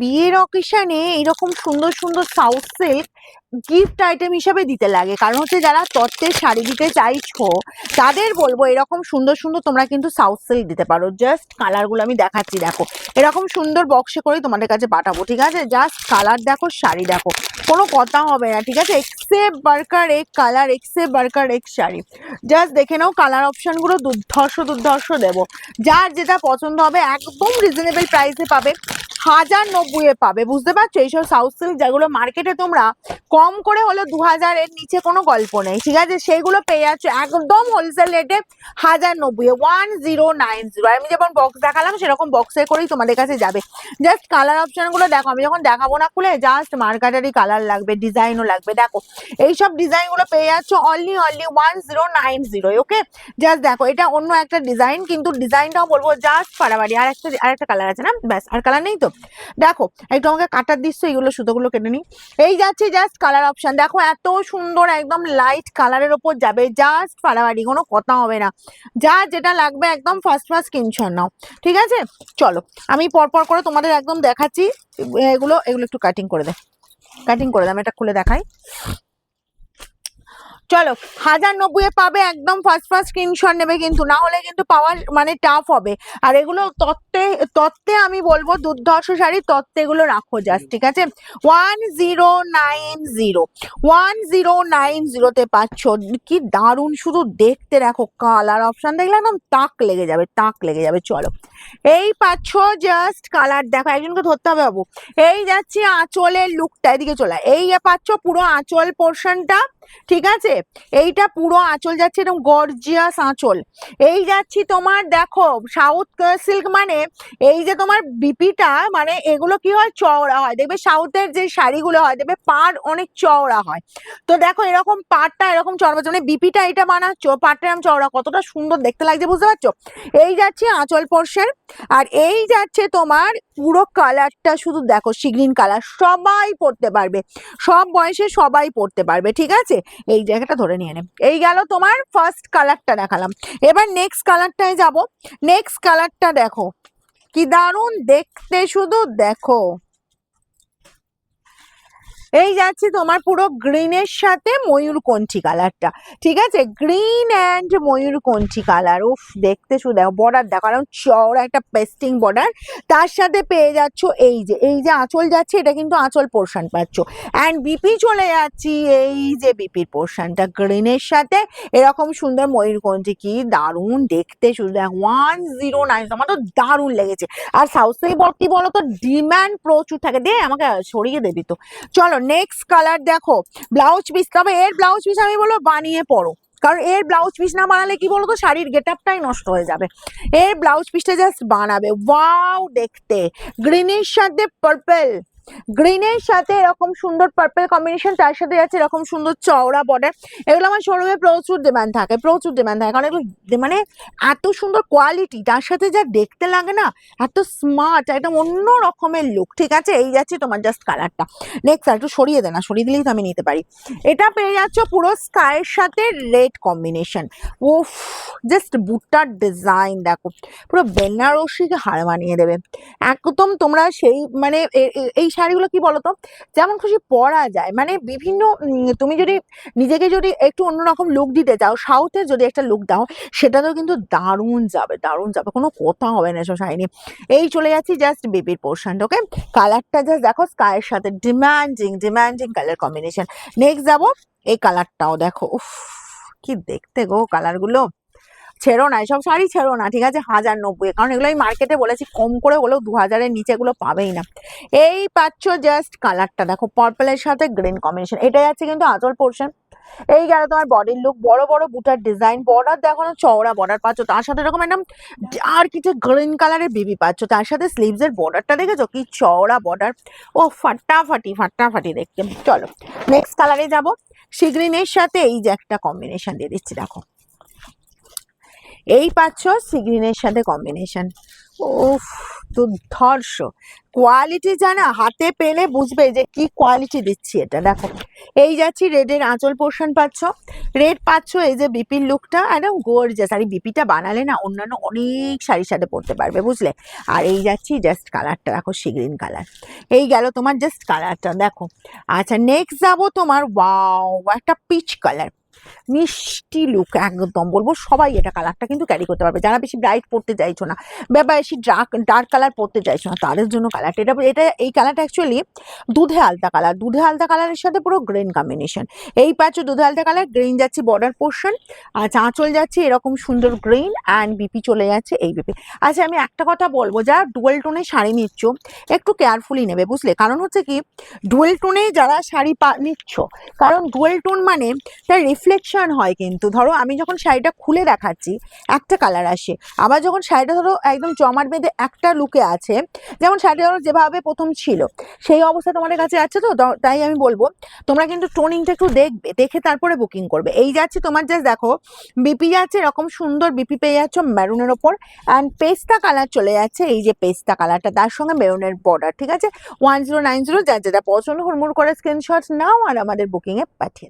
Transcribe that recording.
বিয়ের অকেশনে এরকম সুন্দর সুন্দর সাউথ সিল্ক গিফট আইটেম হিসাবে দিতে লাগে। কারণ হচ্ছে যারা তত্ত্বের শাড়ি দিতে চাইছো, তাদের বলব এরকম সুন্দর সুন্দর তোমরা কিন্তু সাউথ সিল্ক দিতে পারো। জাস্ট কালারগুলো আমি দেখাচ্ছি, দেখো। এরকম সুন্দর বক্সে করে তোমাদের কাছে পাঠাবো, ঠিক আছে? জাস্ট কালার দেখো, শাড়ি দেখো। কোনো কথা হবে না, ঠিক আছে? এক্সেপ বার্কার এক কালার এক্সেপ বার্কার এক শাড়ি। জাস্ট দেখে নাও কালার অপশানগুলো দুর্ধর্ষ দুর্ধর্ষ দেবো। যার যেটা পছন্দ হবে, একদম রিজনেবল প্রাইসে পাবে। হাজার নব্বইয়ে পাবে, বুঝতে পারছ? এইসব সাউথ সিল্ক যেগুলো মার্কেটে তোমরা কম করে হলো দু হাজারের নিচে কোনো গল্প নেই, ঠিক আছে? সেইগুলো পেয়ে যাচ্ছ একদম হোলসেল রেটে হাজার নব্বই ওয়ান জিরো নাইন জিরো আমি যেমন বক্স দেখালাম, সেরকম বক্সে করেই তোমাদের কাছে যাবে। জাস্ট কালার অপশনগুলো দেখো, আমি যখন দেখাবো না খুলে জাস্ট মার্কাটারি কালার লাগবে ডিজাইনও লাগবে, দেখো। এইসব ডিজাইনগুলো পেয়ে যাচ্ছ only only one zero nine zero okay just দেখো, এটা অন্য একটা ডিজাইন কিন্তু ডিজাইনটাও বলব জাস্ট ফাড়াবাড়ি আর একটা আর একটা কালার আছে না? ব্যাস, আর কালার নেই তো? দেখো, একটু আমাকে কাটার দিচ্ছ, এইগুলো সুতোগুলো কেটে নিই। এই যাচ্ছে জাস্ট কালার অপশন দেখো, এত সুন্দর একদম লাইট কালারের ওপর যাবে জাস্ট ফাড়াবাড়ি কোনো কথা হবে না। যা যেটা লাগবে একদম ফার্স্ট ফার্স্ট স্ক্রিনশট নাও, ঠিক আছে? চলো, আমি পরপর করে তোমাদের একদম দেখাচ্ছি। এগুলো এগুলো একটু কাটিং করে দে। কাটিং করে দে এটা খুলে দেখাই। চলো, হাজার নব্বই পাবে একদম ফার্স্ট ফার্স্ট স্ক্রিনশট নেবে কিন্তু, না হলে কিন্তু পাওয়ার মানে টাফ হবে। আর এগুলো তত্ত্বে তত্ত্বে আমি বলব দুর্ধর্ষ শাড়ি তত্ত্বে এগুলো রাখো জাস্ট ঠিক আছে? One zero nine zero one zero nine জিরোতে পাচ্ছ, কি দারুণ, শুধু দেখতে রাখো কালার অপশন দেখলে একদম তাক লেগে যাবে, তাক লেগে যাবে, চলো। এই পাচ্ছ জাস্ট কালার দেখো, একজনকে ধরতে হবে বাবু। এই যাচ্ছি আঁচলের লুকটা এদিকে চলে। এই পাচ্ছ পুরো আঁচল পোর্শনটা ঠিক আছে? এইটা পুরো আঁচল যাচ্ছে এরকম গর্জিয়াস আঁচল। এই যাচ্ছি তোমার, দেখো সাউথ সিল্ক মানে এই যে তোমার বিপিটা মানে এগুলো কি হয়? চওড়া হয়। দেখবে সাউথের যে শাড়িগুলো হয়, দেখবে পাড় অনেক চওড়া হয়। তো দেখো এরকম পাড়টা এরকম চওড়া মানে বিপিটা এটা বানাচ্ছ পাড়টা এরকম চওড়া। কতটা সুন্দর দেখতে লাগছে, বুঝতে পারছ? এই যাচ্ছে আঁচল পোর্শন। আর এই যাচ্ছে তোমার পুরো কালারটা শুধু দেখো সিগ্রিন কালার। সবাই পড়তে পারবে। সব বয়সে সবাই পড়তে পারবে, ঠিক আছে? এই জায়গাটা ধরে নিয়ে নে। এই গেল তোমার ফার্স্ট কালারটা দেখালাম। এবার নেক্সট কালারটায় যাব। নেক্সট কালারটা দেখো। কি দারুণ দেখতে শুধু দেখো। এই যাচ্ছে তোমার পুরো গ্রিনের সাথে ময়ূরকণ্ঠী কালারটা, ঠিক আছে? গ্রিন অ্যান্ড ময়ূরকণ্ঠী কালার, উফ, দেখতে শুধু দেখো বর্ডার দেখো কারণ চওড়া একটা পেস্টিং বর্ডার তার সাথে পেয়ে যাচ্ছ এই যে এই যে আঁচল যাচ্ছে, এটা কিন্তু আঁচল পোর্শন পাচ্ছ। অ্যান্ড বিপি চলে যাচ্ছি, এই যে বিপির পোর্শনটা গ্রিনের সাথে এরকম সুন্দর ময়ূরকণ্ঠী কি দারুণ, দেখতে শুধু দেখ ওয়ান জিরো নাইন আমার তো দারুণ লেগেছে। আর সাউথ সিল্ক কি তো ডিম্যান্ড প্রচুর থাকে, দে আমাকে সরিয়ে দেবি তো। চলো নেক্সট কালার দেখো ব্লাউজ পিস তবে এর ব্লাউজ পিস আমি বলব বানিয়ে পড়ো। কারণ এর ব্লাউজ পিস না বানালে কি বলতো, শাড়ির গেট আপটাই নষ্ট হয়ে যাবে। এর ব্লাউজ পিসটা জাস্ট বানাবে। ওয়াও দেখতে। গ্রিনের সাথে পার্পল গ্রিনের সাথে এরকম সুন্দর পার্পল কম্বিনেশন তার সাথে যাচ্ছে এরকম সুন্দর চওড়া বর্ডার এগুলো আমার শোরুমে প্রচুর ডিমান্ড থাকে, প্রচুর ডিমান্ড থাকে। কারণ এগুলো মানে এত সুন্দর কোয়ালিটি তার সাথে যা দেখতে লাগে না, এত স্মার্ট একদম অন্য রকমের লুক ঠিক আছে? এই যাচ্ছে তোমার জাস্ট কালারটা নেক্সট আর একটু সরিয়ে দে না, সরিয়ে দিলেই তো আমি নিতে পারি। এটা পেয়ে যাচ্ছ পুরো স্কাইয়ের সাথে রেড কম্বিনেশন উফ জাস্ট বুটটার ডিজাইন দেখো। পুরো বেনারসিকে হার মানিয়ে দেবে। একদম তোমরা সেই মানে এই শাড়িগুলো কি বলতো? যেমন খুশি পরা যায়। মানে বিভিন্ন তুমি যদি নিজেকে যদি একটু অন্যরকম লুক দিতে চাও সাউথের যদি একটা লুক দাও, সেটাতেও কিন্তু দারুণ যাবে দারুণ যাবে। কোনো কথা হবে না এসব শাড়ি নিয়ে। এই চলে যাচ্ছি জাস্ট বেবির পোর্শনটা ওকে কালারটা জাস্ট দেখো স্কাইয়ের সাথে demanding demanding colour combination next যাব, এই কালারটাও দেখো। উফ, কি দেখতে গো কালারগুলো ছেড়ো না, এসব শাড়ি ছেড়ো না, ঠিক আছে? হাজার নব্বই। কারণ এগুলো আমি মার্কেটে বলেছি, কম করে হলেও দু হাজারের নিচে এগুলো পাবেই না। এই পাচ্ছ জাস্ট কালারটা দেখো পার্পলের সাথে গ্রিন কম্বিনেশন এটা যাচ্ছে কিন্তু আঁচল পোর্শন এই গেল তোমার বডির লুক বড় বড় বুটার ডিজাইন বর্ডার দেখো না, চওড়া বর্ডার পাচ্ছ। তার সাথে এরকম একদম আর কিছু গ্রিন কালারের বেবি পাচ্ছ। তার সাথে স্লিভস এর বর্ডারটা দেখেছ? কি চওড়া বর্ডার ও, ফাটাফাটি ফাটাফাটি দেখতে। চলো নেক্সট কালারে যাব। সি গ্রিনের সাথে এই যে একটা কম্বিনেশন দিয়ে দিচ্ছি, দেখো। এই পাচ্ছ সি গ্রিনের সাথে কম্বিনেশন উফ, দুর্ধর্ষ। কোয়ালিটি জানা, হাতে পেলে বুঝবে যে কি কোয়ালিটি দিচ্ছি এটা, দেখো। এই যাচ্ছি রেডের আঁচল পোর্শন পাচ্ছ। রেড পাচ্ছ এই যে বিপির লুকটা একদম গোর্জাস আর এই বিপিটা বানালে না অন্যান্য অনেক শাড়ির সাথে পরতে পারবে, বুঝলে? আর এই যাচ্ছি জাস্ট কালারটা দেখো সিগ্রিন কালার এই গেল তোমার জাস্ট কালারটা দেখো। আচ্ছা নেক্সট যাব তোমার ওয়াও একটা পিচ কালার মিষ্টি লুক একদম বলব সবাই এটা কালারটা কিন্তু ক্যারি করতে পারবে। যারা বেশি ব্রাইট পড়তে চাইছো না বা বেশি ডার্ক ডার্ক কালার পড়তে চাইছো না, তাদের জন্য কালারটা এটা এটা, এই কালারটা অ্যাকচুয়ালি দুধে আলতা কালার দুধে আলতা কালারের সাথে পুরো গ্রিন কম্বিনেশন এই পাচ্ছ দুধে আলতা কালার গ্রিন যাচ্ছে বর্ডার পোর্শন আর চাঁচল যাচ্ছে এরকম সুন্দর গ্রিন অ্যান্ড বিপি চলে যাচ্ছে এই বিপি আচ্ছা আমি একটা কথা বলব, যারা ডুয়েল টোনে শাড়ি নিচ্ছ, একটু কেয়ারফুলি নেবে, বুঝলে? কারণ হচ্ছে কি ডুয়েল টোনে যারা শাড়ি পা, নিচ্ছ, কারণ ডুয়েল টোন মানে তার রিফ্লেকশন হয় কিন্তু। ধরো আমি যখন শাড়িটা খুলে দেখাচ্ছি, একটা কালার আসে। আবার যখন শাড়িটা ধরো একদম জমাট বেঁধে একটা লুকে আছে, যেমন শাড়িটা ধরো যেভাবে প্রথম ছিল, সেই অবস্থা তোমাদের কাছে আছে তো? তাই আমি বলব, তোমরা কিন্তু টোনিংটা একটু দেখবে, দেখে তারপরে বুকিং করবে। এই যাচ্ছে তোমার জাস্ট দেখো বিপি যাচ্ছে এরকম সুন্দর বিপি পেয়ে যাচ্ছ মেরুনের ওপর অ্যান্ড পেস্তা কালার চলে যাচ্ছে এই যে পেস্তা কালারটা তার সঙ্গে মেরুনের বর্ডার ঠিক আছে? ওয়ান জিরো নাইন জিরো যার যেটা পছন্দ, হুড়মুড় করে স্ক্রিনশট নাও আর আমাদের বুকিংয়ে পাঠিয়ে।